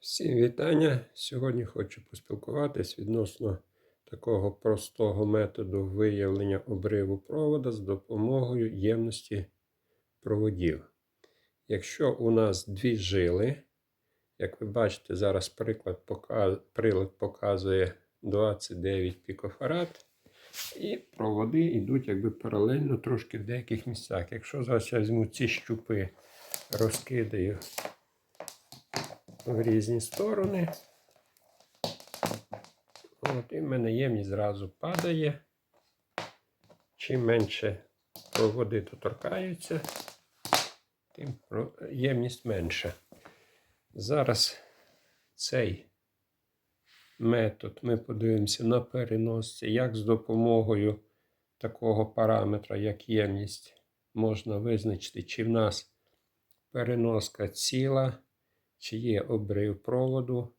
Всім вітання! Сьогодні хочу поспілкуватись відносно такого простого методу виявлення обриву провода з допомогою ємності проводів. Якщо у нас дві жили, як ви бачите, зараз приклад прилад показує 29 пікофарад, і проводи йдуть якби паралельно трошки в деяких місцях. Якщо зараз я візьму ці щупи, розкидаю в різні сторони. От, і в мене ємність зразу падає. Чим менше проводи доторкаються, тим ємність менша. Зараз цей метод ми подивимося на переносці, як з допомогою такого параметра, як ємність, можна визначити, чи в нас переноска ціла, чи є обрив проводу,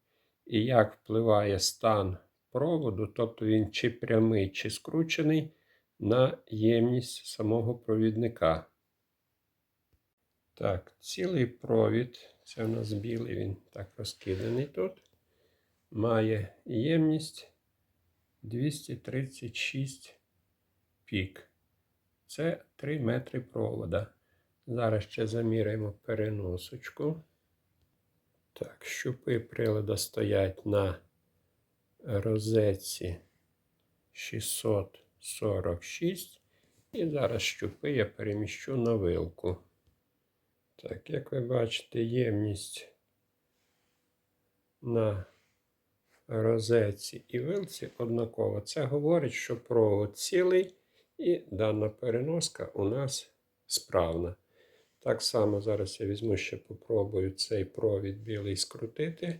і як впливає стан проводу, тобто він чи прямий, чи скручений, на ємність самого провідника. Так, цілий провід, це у нас білий, він так розкиданий тут, має ємність 236 пік. Це 3 метри провода. Зараз ще заміряємо переносочку. Так, щупи прилада стоять на розетці 646. І зараз щупи я переміщу на вилку. Так, як ви бачите, ємність на розетці і вилці однакова. Це говорить, що провод цілий, і дана переноска у нас справна. Так само зараз я візьму ще попробую цей провід білий скрутити.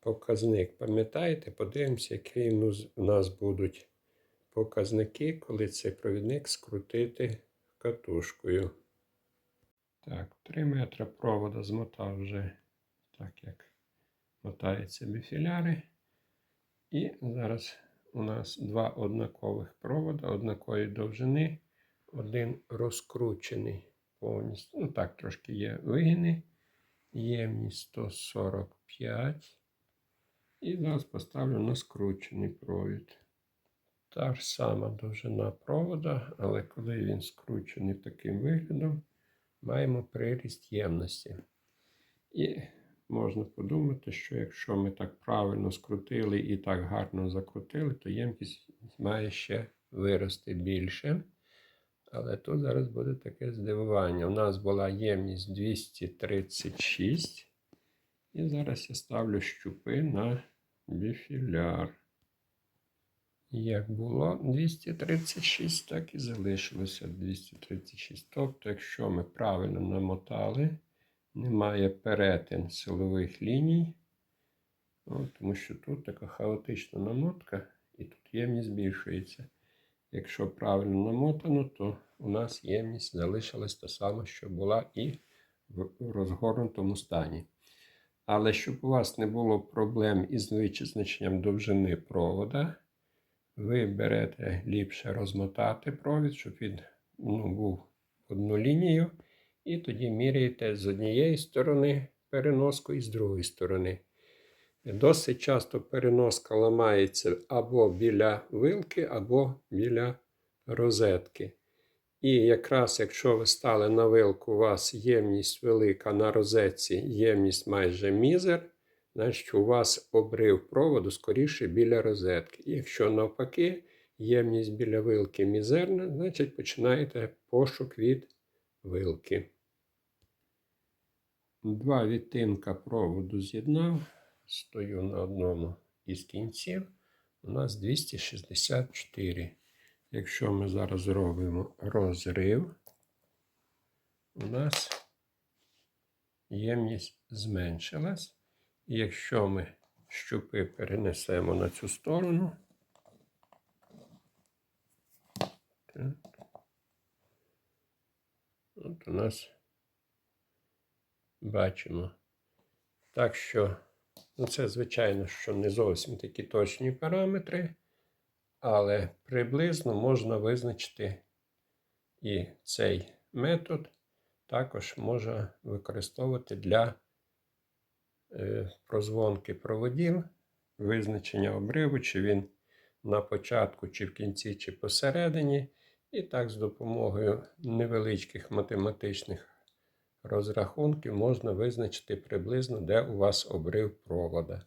Показник, пам'ятаєте, подивимося, які у нас будуть показники, коли цей провідник скрутити катушкою. Так, 3 метри провода змотав вже так, як мотаються біфіляри. І зараз у нас два однакових провода, однакової довжини, один розкручений повністю. Ну так, трошки є вигини. Ємність 145. І зараз поставлю на скручений провід. Та ж сама довжина провода, але коли він скручений таким виглядом, маємо приріст ємності. І можна подумати, що якщо ми так правильно скрутили і так гарно закрутили, то ємкість має ще вирости більше. Але тут зараз буде таке здивування. У нас була ємність 236. І зараз я ставлю щупи на біфіляр. Як було 236, так і залишилося 236. Тобто, якщо ми правильно намотали, немає перетин силових ліній, От, тому що тут така хаотична намотка, і тут ємність збільшується. Якщо правильно намотано, то у нас ємність залишилась та сама, що була і в розгорнутому стані. Але щоб у вас не було проблем із вичисленням довжини провода, ви берете ліпше розмотати провід, щоб він ну, був одну лінію. І тоді міряєте з однієї сторони переноску і з другої сторони. Досить часто переноска ламається або біля вилки, або біля розетки. І якраз якщо ви стали на вилку, у вас ємність велика на розетці, ємність майже мізер, значить у вас обрив проводу скоріше біля розетки. Якщо навпаки, ємність біля вилки мізерна, значить починаєте пошук від вилки. Два відтинка проводу з'єднав. Стою на одному із кінців. У нас 264. Якщо ми зараз зробимо розрив, у нас ємність зменшилась. І якщо ми щупи перенесемо на цю сторону, так, от у нас бачимо. Так що, ну це, звичайно, що не зовсім такі точні параметри, але приблизно можна визначити і цей метод також можна використовувати для е, прозвонки проводів, визначення обриву, чи він на початку, чи в кінці, чи посередині. І так з допомогою невеличких математичних розрахунків можна визначити приблизно, де у вас обрив провода.